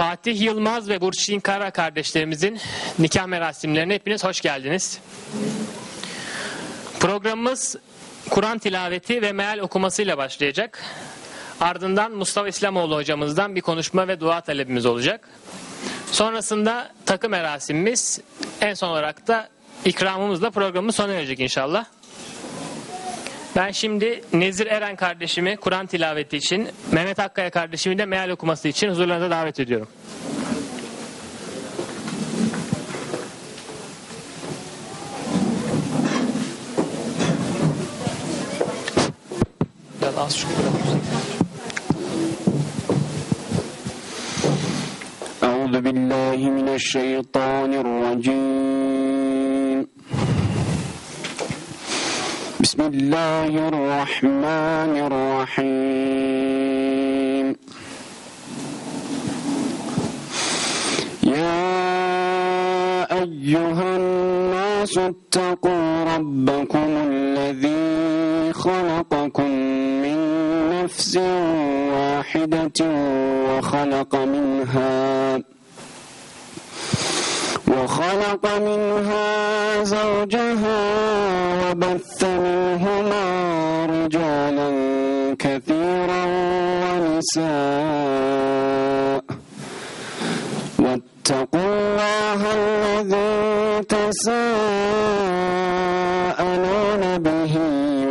Fatih Yılmaz ve Burçin Kara kardeşlerimizin nikah merasimlerine hepiniz hoş geldiniz. Programımız Kur'an tilaveti ve meal okumasıyla başlayacak. Ardından Mustafa İslamoğlu hocamızdan bir konuşma ve dua talebimiz olacak. Sonrasında takı merasimimiz en son olarak da ikramımızla programı sona erecek inşallah. Ben şimdi Nezir Eren kardeşimi Kur'an tilaveti için, Mehmet Akkaya kardeşimi de meal okuması için huzurlarınıza davet ediyorum. Biraz az şu أعوذ بالله من الشيطان الرجيم بسم الله الرحمن الرحيم. يا أيها الناس اتقوا ربكم الذي خلقكم من نفس واحدة وخلق منها وخلق منها زوجها وبث منهما كثيرا ونساء. واتقوا الله الذي تساءلون به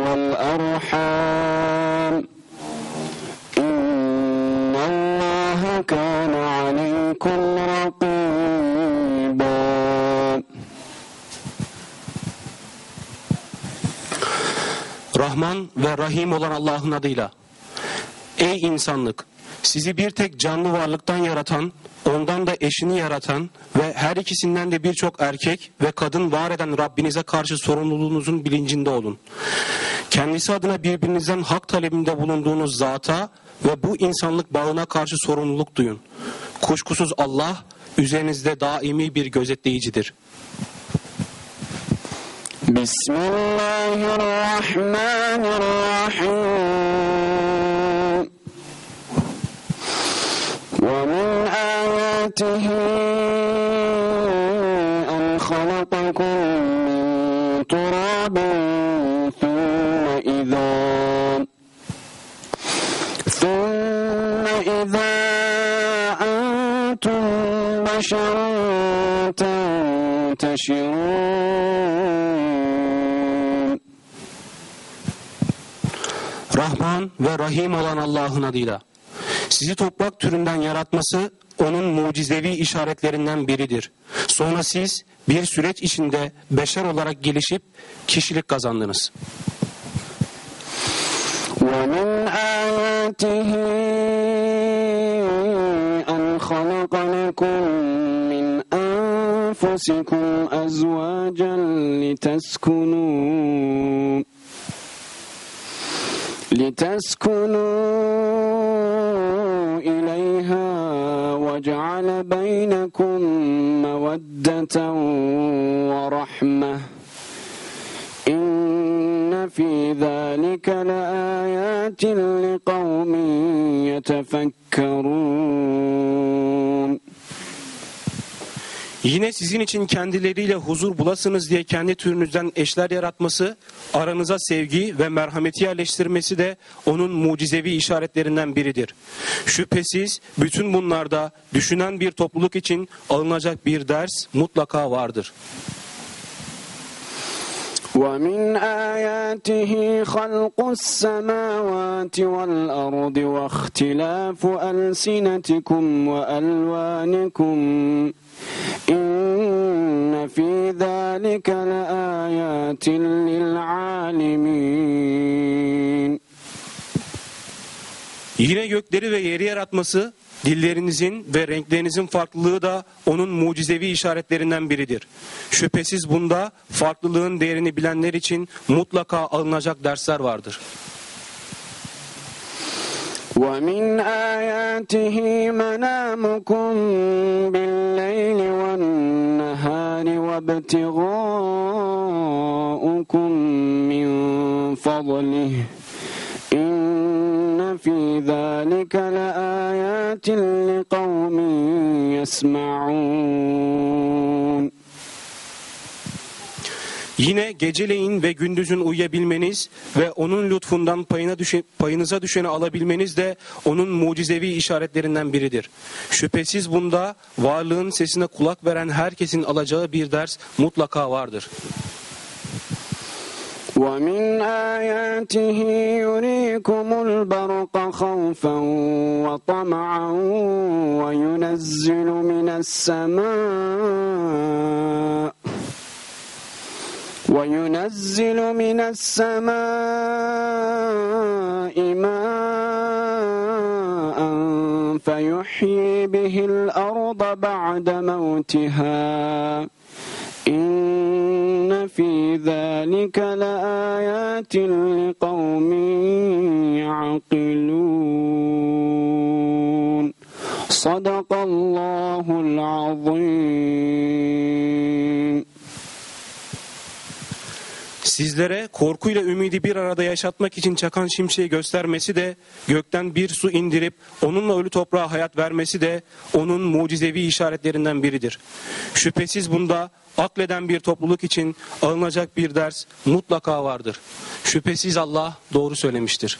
والأرحام. إن الله كان عليكم رقيبا. Rahman ve Rahim olan Allah'ın adıyla. Ey insanlık! Sizi bir tek canlı varlıktan yaratan, ondan da eşini yaratan ve her ikisinden de birçok erkek ve kadın var eden Rabbinize karşı sorumluluğunuzun bilincinde olun. Kendisi adına birbirinizden hak talebinde bulunduğunuz zata ve bu insanlık bağına karşı sorumluluk duyun. Kuşkusuz Allah üzerinizde daimi bir gözetleyicidir. Bismillahirrahmanirrahim. آياته أن خلقكم من تراب ثم إذا ثم إذا أنتم بشر تنتشرون Rahman ve Rahim olan Allah'ın adıyla. Sizi toprak türünden yaratması onun mucizevi işaretlerinden biridir. Sonra siz bir süreç içinde beşer olarak gelişip kişilik kazandınız. ومن آياته أن خلق لكم من أنفسكم أزواجا لتسكنوا لتسكنوا إليها وجعل بينكم مودة ورحمة. إن في ذلك لآيات لقوم يتفكرون. Yine sizin için kendileriyle huzur bulasınız diye kendi türünüzden eşler yaratması, aranıza sevgi ve merhameti yerleştirmesi de onun mucizevi işaretlerinden biridir. Şüphesiz bütün bunlarda düşünen bir topluluk için alınacak bir ders mutlaka vardır. ومن آياته خلق السماوات والأرض واختلاف ألسنتكم وألوانكم إن في ذلك لآيات للعالمين Yine gökleri ve yeri yaratması, dillerinizin ve renklerinizin farklılığı da onun mucizevi işaretlerinden biridir. Şüphesiz bunda farklılığın değerini bilenler için mutlaka alınacak dersler vardır. ومن آياته منامكم بالليل والنهار وابتغاؤكم من فضله. إن في ذلك لآيات لقوم يسمعون. Yine geceleyin ve gündüzün uyuyabilmeniz ve onun lütfundan payına düşe, payınıza düşeni alabilmeniz de onun mucizevi işaretlerinden biridir. Şüphesiz bunda varlığın sesine kulak veren herkesin alacağı bir ders mutlaka vardır. ومن آياته يريكم البرق خوفا وطمعا وينزل من السماء وينزل من السماء ماء فيحيي به الأرض بعد موتها. إن في ذلك لآيات لقوم يعقلون. صدق Sizlere korkuyla ümidi bir arada yaşatmak için çakan şimşeği göstermesi de, gökten bir su indirip onunla ölü toprağa hayat vermesi de onun mucizevi işaretlerinden biridir. Şüphesiz bunda akleden bir topluluk için alınacak bir ders mutlaka vardır. Şüphesiz Allah doğru söylemiştir.